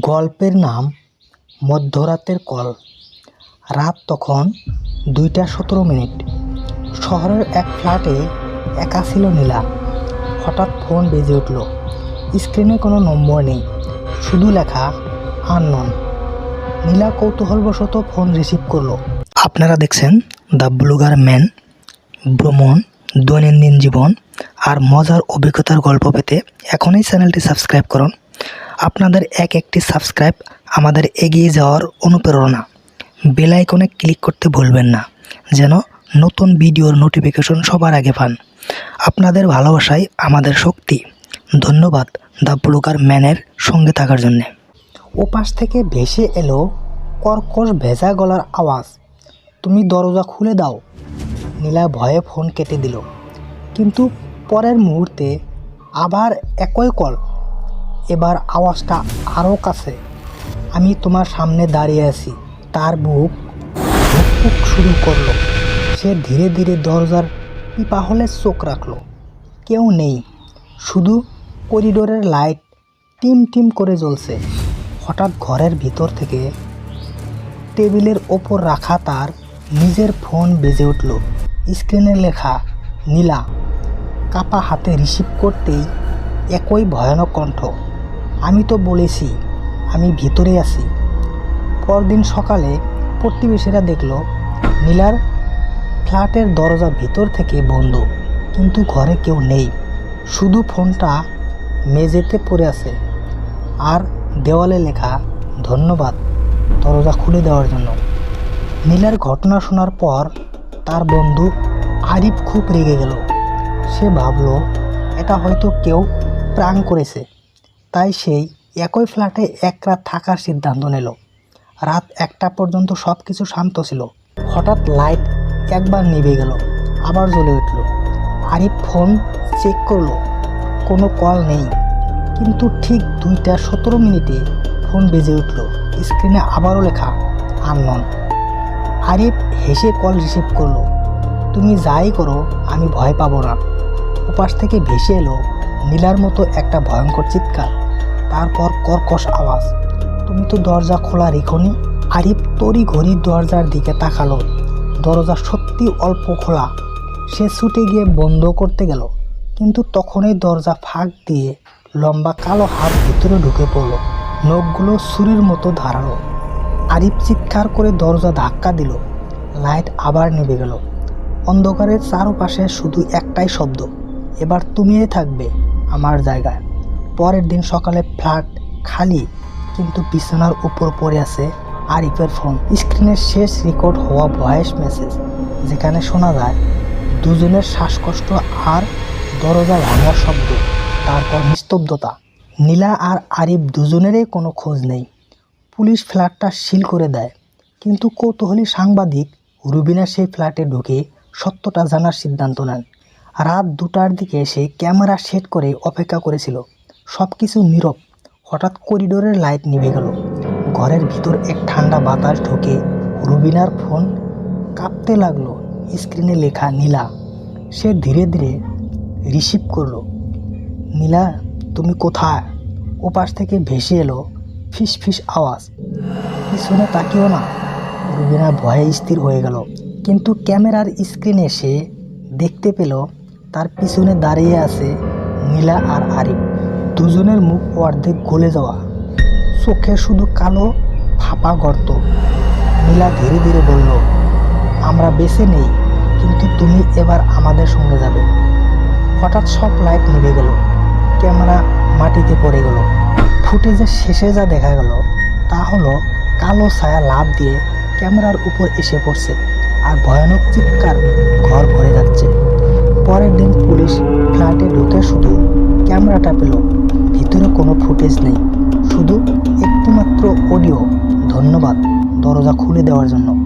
গল্পের নাম মধ্যরাতের কল। রাত তখন দুইটা সতেরো মিনিট। শহরের এক ফ্ল্যাটে একা ছিল নীলা। হঠাৎ ফোন বেজে উঠল। স্ক্রিনে কোনো নম্বর নেই, শুধু লেখা, আননন। নীলা কৌতূহলবশত ফোন রিসিভ করল। আপনারা দেখছেন দ্য ব্লুগার ম্যান। ভ্রমণ, দৈনন্দিন জীবন আর মজার অভিজ্ঞতার গল্প পেতে এখনই চ্যানেলটি সাবস্ক্রাইব করুন। আপনাদের এক একটি সাবস্ক্রাইব আমাদের এগিয়ে যাওয়ার অনুপ্রেরণা। বেল আইকনে ক্লিক করতে ভুলবেন না, যেন নতুন ভিডিওর নোটিফিকেশন সবার আগে পান। আপনাদের ভালোবাসাই আমাদের শক্তি। ধন্যবাদ দ্য ব্লুকার ম্যানের সঙ্গে থাকার জন্যে। ওপাশ থেকে ভেসে এলো কর্কশ ভেজা গলার আওয়াজ। তুমি দরজা খুলে দাও। নীলা ভয়ে ফোন কেটে দিল। কিন্তু পরের মুহূর্তে আবার একই কল। এবার আওয়াজটা আরও কাছে। আমি তোমার সামনে দাঁড়িয়ে আছি, তার বুক ধুকপুক শুরু করল। সে ধীরে ধীরে দরজার পিপা হলে চোখ রাখল। কেউ নেই, শুধু করিডোরের লাইট টিম টিম করে জ্বলছে। হঠাৎ ঘরের ভিতর থেকে টেবিলের ওপর রাখা তার নিজের ফোন বেজে উঠল। স্ক্রিনে লেখা, নীলা। কাপা হাতে রিসিভ করতেই একই ভয়ানক কণ্ঠ। আমি তো বলেছি, আমি ভিতরে আছি। পরদিন সকালে প্রতিবেশীরা দেখল, নীলার ফ্ল্যাটের দরজা ভিতর থেকে বন্ধ, কিন্তু ঘরে কেউ নেই। শুধু ফোনটা মেঝেতে পড়ে আছে। আর দেওয়ালে লেখা, ধন্যবাদ দরজা খুলে দেওয়ার জন্য। নীলার ঘটনা শোনার পর তার বন্ধু আরিফ খুব রেগে গেল। সে ভাবল, এটা হয়তো কেউ প্রাণ করেছে। তাই সেই একই ফ্ল্যাটে এক রাত থাকার সিদ্ধান্ত নিল। রাত একটা পর্যন্ত সব কিছু শান্ত ছিল। হঠাৎ লাইট একবার নিভে গেল, আবার জ্বলে উঠল। আরিফ ফোন চেক করল, কোনো কল নেই। কিন্তু ঠিক দুইটা সতেরো মিনিটে ফোন বেজে উঠল, স্ক্রিনে আবারও লেখা, আননন। আরিফ হেসে কল রিসিভ করল, তুমি যাই করো, আমি ভয় পাবো না। ওপাশ থেকে ভেসে এলো নীলার মতো একটা ভয়ঙ্কর চিৎকার, তারপর কর্কশ আওয়াজ। তুমি তো দরজা খোলা রেখনি? আরিফ তড়ি ঘড়ি দরজার দিকে তাকালো। দরজা সত্যি অল্প খোলা। সে ছুটে গিয়ে বন্ধ করতে গেল, কিন্তু তখনই দরজা ফাঁক দিয়ে লম্বা কালো হাত ভিতরে ঢুকে পড়ল। নখগুলো ছুরির মতো ধারালো। আরিফ চিৎকার করে দরজা ধাক্কা দিল। লাইট আবার নেমে গেল। অন্ধকারের চারপাশে শুধু একটাই শব্দ, এবার তুমিই থাকবে। আমার জায়গায়। পরের দিন সকালে ফ্ল্যাট খালি, কিন্তু বিছানার উপর পড়ে আছে আরিফের ফোন। স্ক্রিনের শেষ রেকর্ড হওয়া ভয়েস মেসেজ, যেখানে শোনা যায়, দুজনের শ্বাসকষ্ট আর দরজা ভাঙার শব্দ, তারপর নিস্তব্ধতা। নীলা আর আরিফ দুজনেরই কোনো খোঁজ নেই। পুলিশ ফ্ল্যাটটা সিল করে দেয়, কিন্তু কৌতূহলী সাংবাদিক রুবিনা সেই ফ্ল্যাটে ঢুকে সত্যটা জানার সিদ্ধান্ত নেন। রাত দুটার দিকে সে ক্যামেরা সেট করে অপেক্ষা করেছিল। সব কিছু নীরব। হঠাৎ করিডোরের লাইট নিভে গেল। ঘরের ভিতর এক ঠান্ডা বাতাস ঢুকে রুবিনার ফোন। কাঁপতে লাগল। স্ক্রিনে লেখা, নীলা। সে ধীরে ধীরে রিসিভ করল। নীলা, তুমি কোথায়? ওপাশ থেকে ভেসে এলো ফিস ফিস আওয়াজ। পিছনে তাকিও না। রুবিনা ভয়ে স্থির হয়ে গেল। কিন্তু ক্যামেরার স্ক্রিনে সে দেখতে পেল তার পিছনে দাঁড়িয়ে আছে নীলা আর আরিফ। দুজনের মুখ অর্ধেক গলে যাওয়া। চোখে শুধু কালো ফাঁপা গর্ত। নীলা ধীরে ধীরে বলল, আমরা বেছে নেই, কিন্তু তুমি এবার আমাদের সঙ্গে যাবে। হঠাৎ সব লাইট নিভে গেল। ক্যামেরা মাটিতে পড়ে গেল। ফুটেজের শেষে যা দেখা গেল, তা হলো কালো ছায়া লাভ দিয়ে ক্যামেরার উপর এসে পড়ছে আর ভয়ানক চিৎকার ঘর ভরে যাচ্ছে। পরের দিন পুলিশ ফ্ল্যাটে ঢুকে শুধু ক্যামেরাটা পেল। ভিতরে কোনো ফুটেজ নেই। শুধু একটিমাত্র অডিও ধন্যবাদ দরজা খুলে দেওয়ার জন্য।